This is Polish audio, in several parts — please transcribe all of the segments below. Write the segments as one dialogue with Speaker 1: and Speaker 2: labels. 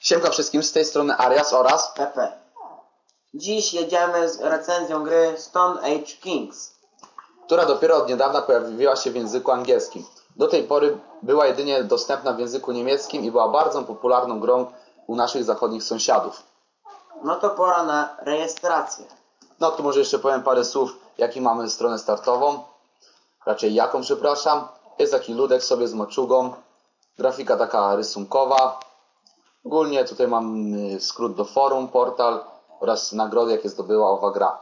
Speaker 1: Siemka wszystkim, z tej strony Arias oraz
Speaker 2: Pepe. Dziś jedziemy z recenzją gry Stone Age Kings.
Speaker 1: która dopiero od niedawna pojawiła się w języku angielskim. Do tej pory była jedynie dostępna w języku niemieckim i była bardzo popularną grą u naszych zachodnich sąsiadów.
Speaker 2: No to pora na rejestrację.
Speaker 1: No tu może jeszcze powiem parę słów, jaki mamy stronę startową. Raczej jaką, przepraszam. Jest taki ludek sobie z maczugą. Grafika taka rysunkowa. Ogólnie tutaj mam y, skrót do forum, portal oraz nagrody, jakie zdobyła owa gra.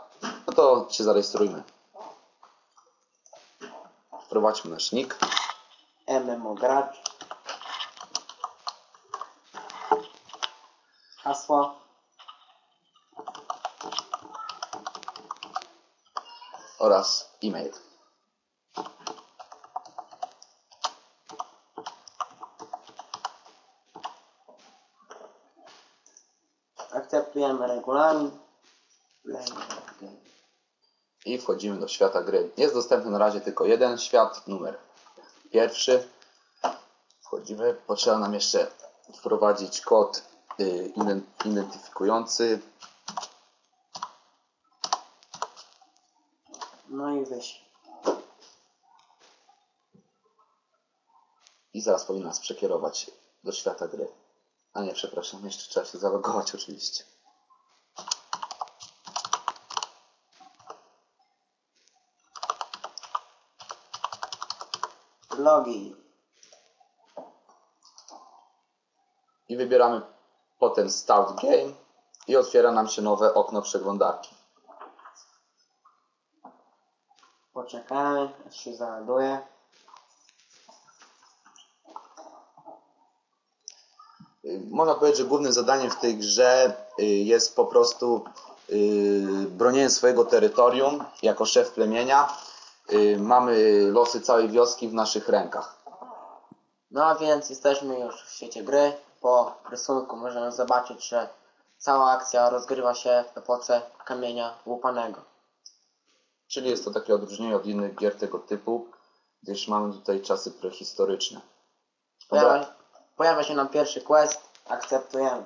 Speaker 1: No to się zarejestrujmy. Wprowadźmy nasz nick.
Speaker 2: MMO gracz. Hasło.
Speaker 1: oraz e-mail.
Speaker 2: Akceptujemy regulamin.
Speaker 1: I wchodzimy do świata gry. Jest dostępny na razie tylko jeden świat, numer pierwszy. Wchodzimy. Potrzeba nam jeszcze wprowadzić kod y, ident- identyfikujący.
Speaker 2: No i wyjść.
Speaker 1: I zaraz powinien nas przekierować do świata gry. A nie, przepraszam, jeszcze trzeba się zalogować oczywiście.
Speaker 2: Login.
Speaker 1: I wybieramy potem Start Game i otwiera nam się nowe okno przeglądarki.
Speaker 2: Poczekamy, aż się załaduje.
Speaker 1: Można powiedzieć, że głównym zadaniem w tej grze y, jest po prostu y, bronienie swojego terytorium jako szef plemienia. Y, Mamy losy całej wioski w naszych rękach.
Speaker 2: No a więc jesteśmy już w świecie gry. Po rysunku możemy zobaczyć, że cała akcja rozgrywa się w epoce kamienia łupanego.
Speaker 1: Czyli jest to takie odróżnienie od innych gier tego typu, gdyż mamy tutaj czasy prehistoryczne.
Speaker 2: Pojawia, pojawia się nam pierwszy quest, akceptujemy.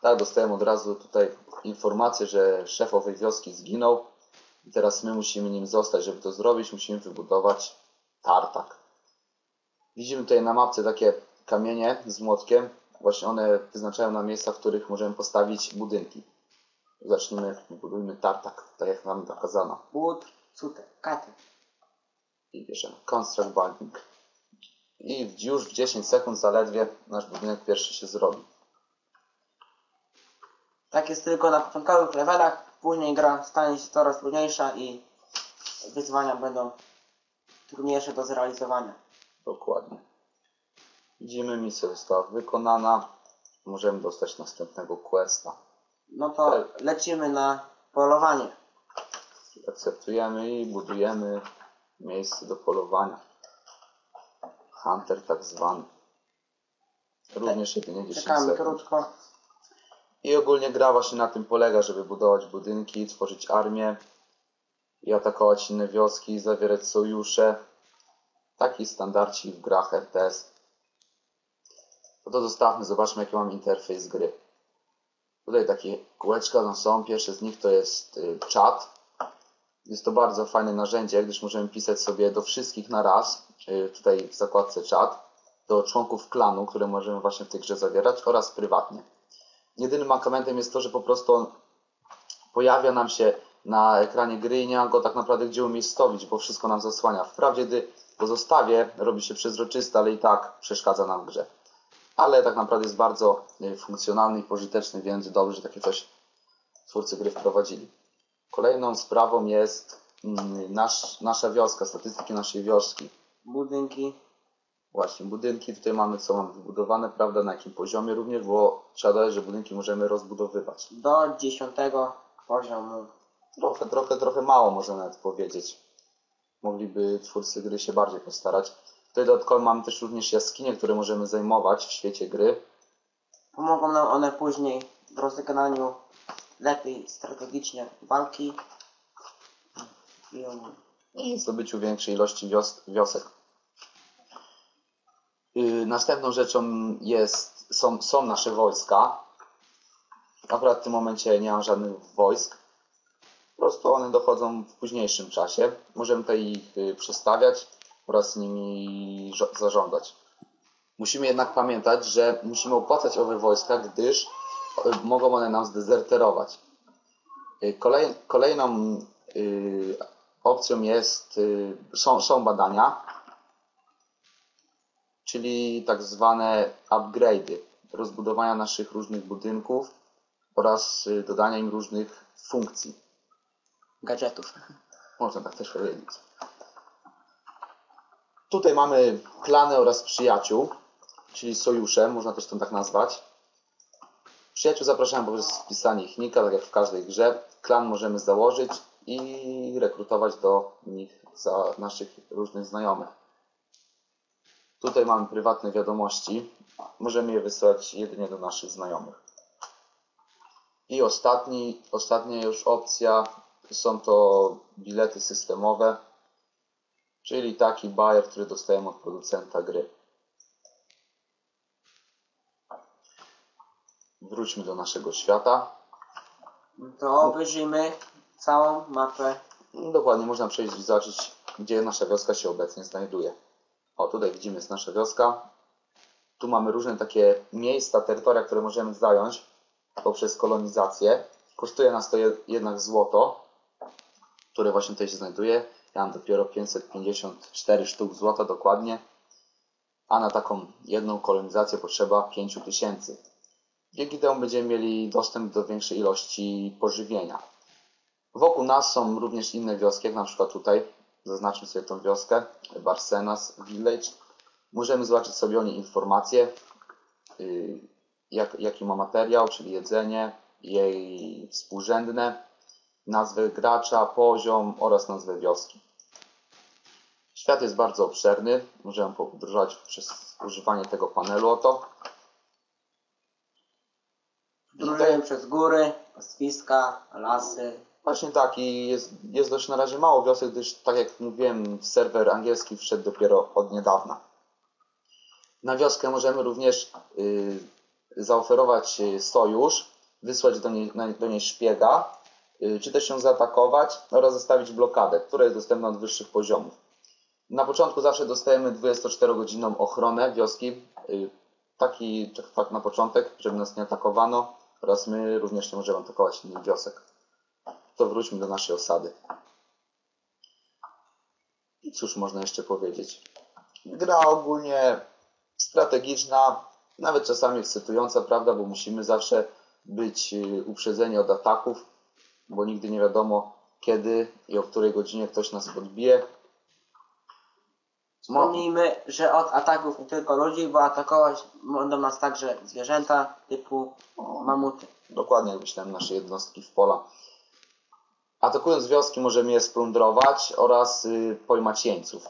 Speaker 1: Tak, dostałem od razu tutaj informację, że szef owej wioski zginął i teraz my musimy nim zostać. Żeby to zrobić, musimy wybudować tartak. Widzimy tutaj na mapce takie kamienie z młotkiem. Właśnie one wyznaczają nam miejsca, w których możemy postawić budynki. Zacznijmy, budujmy tartak, tak jak nam nakazano.
Speaker 2: But, cutek, katy.
Speaker 1: I bierzemy construct building. I już w 10 sekund zaledwie nasz budynek pierwszy się zrobi.
Speaker 2: Tak jest tylko na początkowych levelach, później gra stanie się coraz trudniejsza i wyzwania będą trudniejsze do zrealizowania.
Speaker 1: Dokładnie. Widzimy, misja została wykonana. Możemy dostać następnego questa.
Speaker 2: No to lecimy na polowanie.
Speaker 1: Akceptujemy i budujemy miejsce do polowania. Hunter tak zwany. Również jedynie 10
Speaker 2: Czekamy
Speaker 1: sekund.
Speaker 2: krótko.
Speaker 1: I ogólnie gra właśnie na tym polega, żeby budować budynki, tworzyć armię i atakować inne wioski, zawierać sojusze. Taki standardzik w grach RTS. No to zostawmy, zobaczmy jaki mam interfejs gry. Tutaj takie kółeczka tam są. Pierwsze z nich to jest y, czat. Jest to bardzo fajne narzędzie, gdyż możemy pisać sobie do wszystkich na raz. y, Tutaj w zakładce czat. Do członków klanu, które możemy właśnie w tej grze zawierać oraz prywatnie. Jedynym mankamentem jest to, że po prostu pojawia nam się na ekranie gry i nie ma go tak naprawdę gdzie umiejscowić, bo wszystko nam zasłania. Wprawdzie, gdy go zostawię, robi się przezroczysty, ale i tak przeszkadza nam w grze. Ale tak naprawdę jest bardzo y, funkcjonalny i pożyteczny, więc dobrze, że takie coś twórcy gry wprowadzili. Kolejną sprawą jest mm, nasz, nasza wioska, statystyki naszej wioski.
Speaker 2: Budynki.
Speaker 1: Właśnie, budynki tutaj mamy, co mamy wybudowane, prawda, na jakim poziomie również, bo trzeba dodać, że budynki możemy rozbudowywać.
Speaker 2: Do 10 poziomu.
Speaker 1: Trochę, trochę, trochę mało można nawet powiedzieć. Mogliby twórcy gry się bardziej postarać. Tutaj dodatkowo mamy też również jaskinie, które możemy zajmować w świecie gry.
Speaker 2: Pomogą nam one później w rozegraniu lepiej strategicznie walki. I
Speaker 1: zdobyciu większej ilości wios wiosek. Yy, następną rzeczą jest są, są nasze wojska. Akurat w tym momencie nie mam żadnych wojsk. Po prostu one dochodzą w późniejszym czasie. Możemy tutaj ich y, przestawiać oraz nimi zarządzać. Musimy jednak pamiętać, że musimy opłacać owe wojska, gdyż mogą one nam zdezerterować. Y, Kolej, kolejną y, opcją jest, y, są, są badania, czyli tak zwane upgrade'y, rozbudowania naszych różnych budynków oraz y, dodania im różnych funkcji.
Speaker 2: Gadżetów.
Speaker 1: Można tak też powiedzieć. Tutaj mamy klany oraz przyjaciół, czyli sojusze, można też to tak nazwać. Przyjaciół zapraszamy poprzez wpisanie ich nika, tak jak w każdej grze. Klan możemy założyć i rekrutować do nich za naszych różnych znajomych. Tutaj mamy prywatne wiadomości. Możemy je wysyłać jedynie do naszych znajomych. I ostatni, ostatnia już opcja są to bilety systemowe, czyli taki buyer, który dostajemy od producenta gry. Wróćmy do naszego świata.
Speaker 2: To obejrzyjmy całą mapę.
Speaker 1: Dokładnie można przejść i zobaczyć, gdzie nasza wioska się obecnie znajduje. O, tutaj widzimy jest nasza wioska. Tu mamy różne takie miejsca, terytoria, które możemy zająć poprzez kolonizację. Kosztuje nas to je- jednak złoto, które właśnie tutaj się znajduje. Ja mam dopiero 554 sztuk złota dokładnie, a na taką jedną kolonizację potrzeba 5000. Dzięki temu będziemy mieli dostęp do większej ilości pożywienia. Wokół nas są również inne wioski, jak na przykład tutaj, zaznaczmy sobie tą wioskę, Barcenas Village. Możemy zobaczyć sobie o niej informacje, yy, jak, jaki ma materiał, czyli jedzenie, jej współrzędne, nazwę gracza, poziom oraz nazwę wioski. Świat jest bardzo obszerny, możemy podróżować przez używanie tego panelu oto.
Speaker 2: Drążyłem przez góry, pastwiska, lasy.
Speaker 1: Właśnie tak i jest, jest dość na razie mało wiosek, gdyż tak jak mówiłem, serwer angielski wszedł dopiero od niedawna. Na wioskę możemy również y, zaoferować y, sojusz, wysłać do niej, do niej szpiega, y, czy też ją zaatakować oraz zostawić blokadę, która jest dostępna od wyższych poziomów. Na początku zawsze dostajemy 24-godzinną ochronę wioski, y, taki fakt na początek, żeby nas nie atakowano oraz my również nie możemy atakować innych wiosek to wróćmy do naszej osady. I cóż można jeszcze powiedzieć? Gra ogólnie strategiczna, nawet czasami ekscytująca, prawda, bo musimy zawsze być y, uprzedzeni od ataków, bo nigdy nie wiadomo kiedy i o której godzinie ktoś nas podbije.
Speaker 2: Wspomnijmy, że od ataków nie tylko ludzi, bo atakować będą nas także zwierzęta typu mamuty.
Speaker 1: Dokładnie jak myślałem, nasze jednostki w pola. Atakując wioski możemy je splądrować oraz y, pojmać jeńców.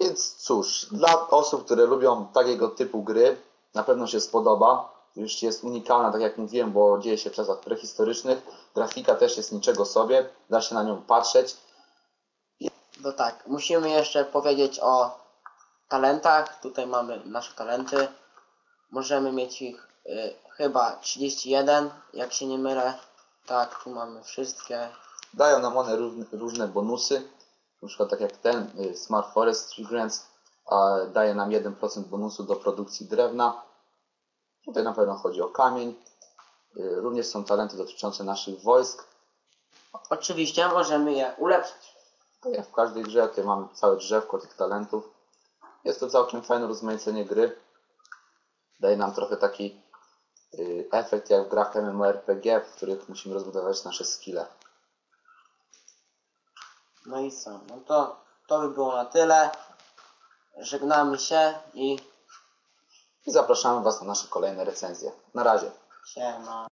Speaker 1: Więc cóż, dla osób, które lubią takiego typu gry, na pewno się spodoba. Już jest unikalna, tak jak mówiłem, bo dzieje się w czasach prehistorycznych. Grafika też jest niczego sobie, da się na nią patrzeć.
Speaker 2: No tak, musimy jeszcze powiedzieć o talentach. Tutaj mamy nasze talenty. Możemy mieć ich y, chyba 31, jak się nie mylę. Tak, tu mamy wszystkie.
Speaker 1: Dają nam one różne, różne bonusy, na przykład tak jak ten y, Smart Forestry Grants a daje nam 1% bonusu do produkcji drewna. Tutaj na pewno chodzi o kamień. Y, Również są talenty dotyczące naszych wojsk.
Speaker 2: Oczywiście możemy je ulepszyć.
Speaker 1: Tak jak w każdej grze, tutaj mamy całe drzewko tych talentów. Jest to całkiem fajne rozmaicenie gry. Daje nam trochę taki y, efekt jak w grach MMORPG, w których musimy rozbudować nasze skille.
Speaker 2: No i co? No to, to by było na tyle. Żegnamy się i
Speaker 1: I zapraszamy Was na nasze kolejne recenzje. Na razie.
Speaker 2: siema.